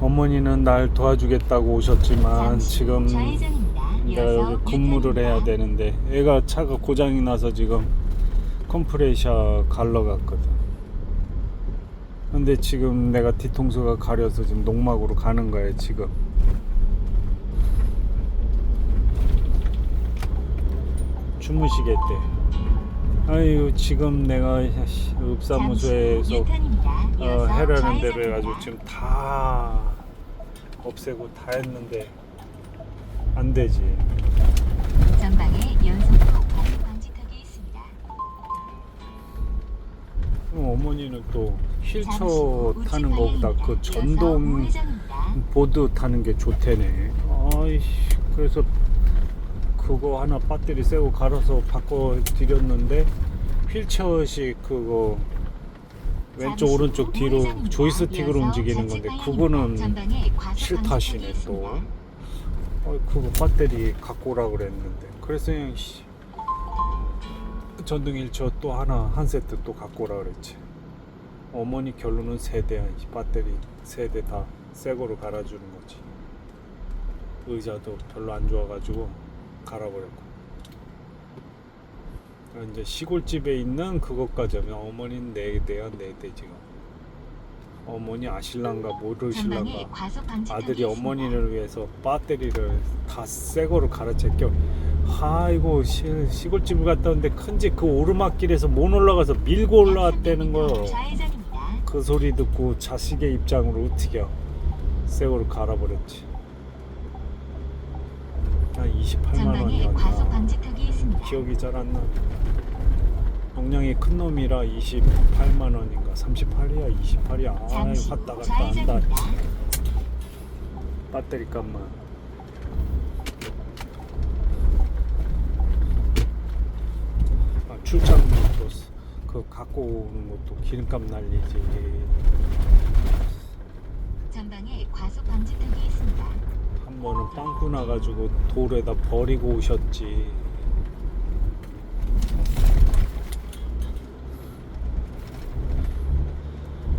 어머니는 날 도와주겠다고 오셨지만 지금. 내가 여기 근무를 해야. 되는데 애가 차가 고장이 나서 지금 컴프레셔 갈러 갔거든 근데 지금 내가 뒤통수가 가려서 지금 농막으로 가는 거야 지금 주무시겠대 아유 지금 내가 읍사무소에서. 어, 해라는 대로. 해가지고 지금 다 없애고 다 했는데 안 되지 전방에 고급 방지턱이 있습니다. 그럼 어머니는 또 휠체어 후 타는 방향입니다. 그 전동. 보드 타는 게 좋대네. 아이씨, 그래서 그거 하나 배터리 새고 갈아서 바꿔 드렸는데 휠체어식 그거 왼쪽 오른쪽 후 뒤로. 조이스틱으로 움직이는 건데. 그거는 싫다시네 또. 어, 그거 배터리 갖고 오라 그랬는데 그래서 그냥 씨, 전동 휠체어 또 하나 한 세트 또 갖고 오라 그랬지. 어머니 결론은 세 대야. 이 배터리 세대 다 새 거로 갈아주는 거지. 의자도 별로 안 좋아가지고 갈아버렸고. 이제 시골집에 있는 그것까지 하면 어머니는 네 대야 네대 지금. 어머니 아실랑가 모르실랑가 아들이. 어머니를 위해서 배터리를 다 새 거로 갈아제껴 아이고 시, 시골집을 갔다 왔는데 큰 집 그 오르막길에서 못 올라가서 밀고 올라왔다는 거요. 그 소리 듣고 자식의 입장으로 어떻게 새 거로 갈아버렸지 한 28만 전방에 과속 원이었나 방지턱이 있습니다. 기억이 잘 안 나. 용량이 큰 놈이라 28만 원인가 38이야 28이야 아 잠시 왔다 후 갔다 한다 좌회전입니다. 배터리 값만 아, 출장도 그 갖고 오는 것도 기름값 날리지 전방에 과속 방지턱이 있습니다. 한 번은 빵꾸 나가지고 돌에다 버리고 오셨지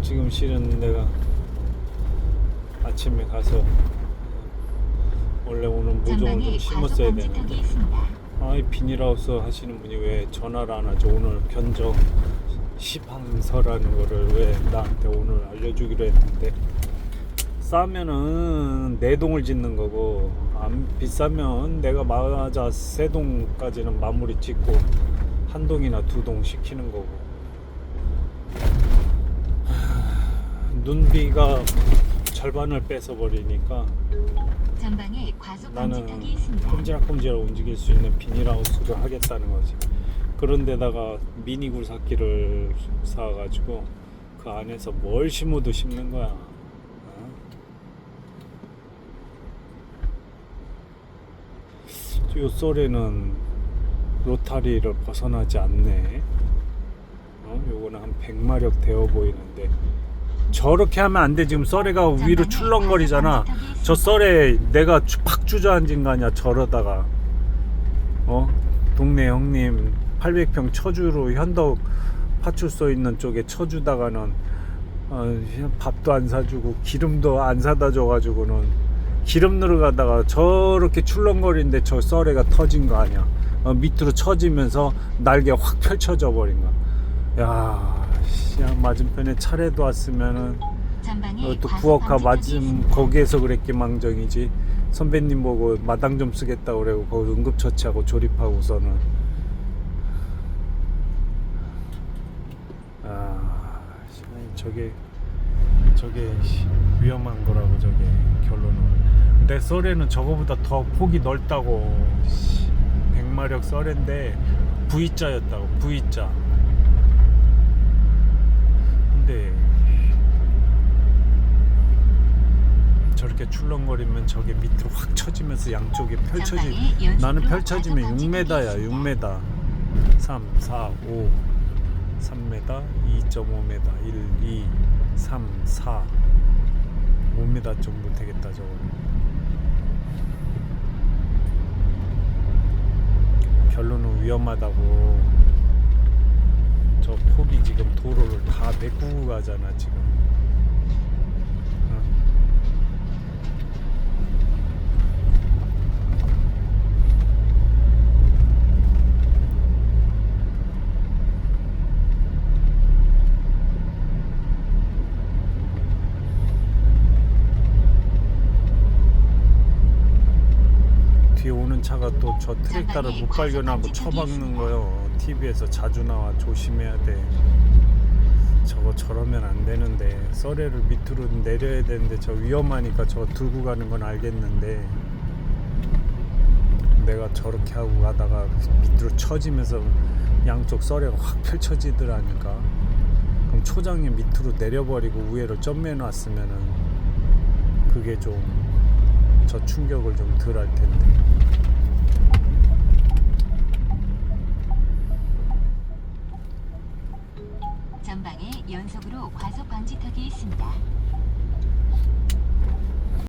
지금 실은 내가 아침에 가서 원래 오늘 모종 좀 심었어야 되는데. 아이 비닐하우스 하시는 분이 왜 전화를 안 하죠? 오늘 견적 시방서라는 거를 왜 나한테 오늘 알려주기로 했는데 싸면은 네 동을 짓는 거고 안 비싸면 내가 맞아 세 동까지는 마무리 짓고 한 동이나 두 동 시키는 거고 하, 눈비가 절반을 뺏어 버리니까 전방에 과속 나는 방지턱이 있습니다. 꼼지락꼼지락 움직일 수 있는 비닐하우스를 하겠다는 거지. 그런데다가 미니 굴삭기를 사가지고 그 안에서 뭘 심어도 심는 거야. 어? 요 썰에는 로타리를 벗어나지 않네. 어? 요거는 한 100마력 되어 보이는데 저렇게 하면 안 돼. 지금 썰에가 위로 출렁거리잖아. 방지턱이 저. 썰에 내가 주- 팍 주저앉은 거 아니야 저러다가 어 동네 형님 800평 처주로 현덕 파출소 있는 쪽에 처주다가는 어, 밥도 안 사주고 기름도 안 사다 줘가지고는 기름 넣으러 가다가 저렇게 출렁거리는데 저 썰에가 터진 거 아니야. 어, 밑으로 처지면서 날개 확 펼쳐져 버린 거야. 야 씨, 맞은편에 차례도 왔으면은 어, 또 부엌가 있습니다. 거기에서 그랬기 망정이지. 선배님 보고 마당 좀 쓰겠다 그래고 거기 응급처치하고 조립하고서는. 아 씨, 저게 저게 씨, 위험한 거라고 저게 결론은. 내 썰에는 저거보다 더 폭이 넓다고 씨, 100마력 썰인데 V자였다고 V자. 근데 저렇게 출렁거리면 저게 밑으로 확 쳐지면서 양쪽에 펼쳐지 나는 펼쳐지면 방지턱이 6m야 있습니다. 6m 3 4 5 3m 2.5m 1 2 3 4 5m 정도 되겠다 저거. 결론은 위험하다고. 저 폭이 지금 도로를 다 메꾸고 가잖아 지금 가는 차가 또 저 트랙터를 못 발견하고 처박는 거요. TV에서 자주 나와 조심해야 돼. 저거 저러면 안 되는데 썰애를 밑으로 내려야 되는데 저 위험하니까 저거 들고 가는 건 알겠는데 내가 저렇게 하고 가다가 밑으로 처지면서 양쪽 썰애가 확 펼쳐지더라니까 그럼 초장이 밑으로 내려버리고 위에로 점매 놨으면은 그게 좀 저 충격을 좀 덜 할 텐데 있습니다.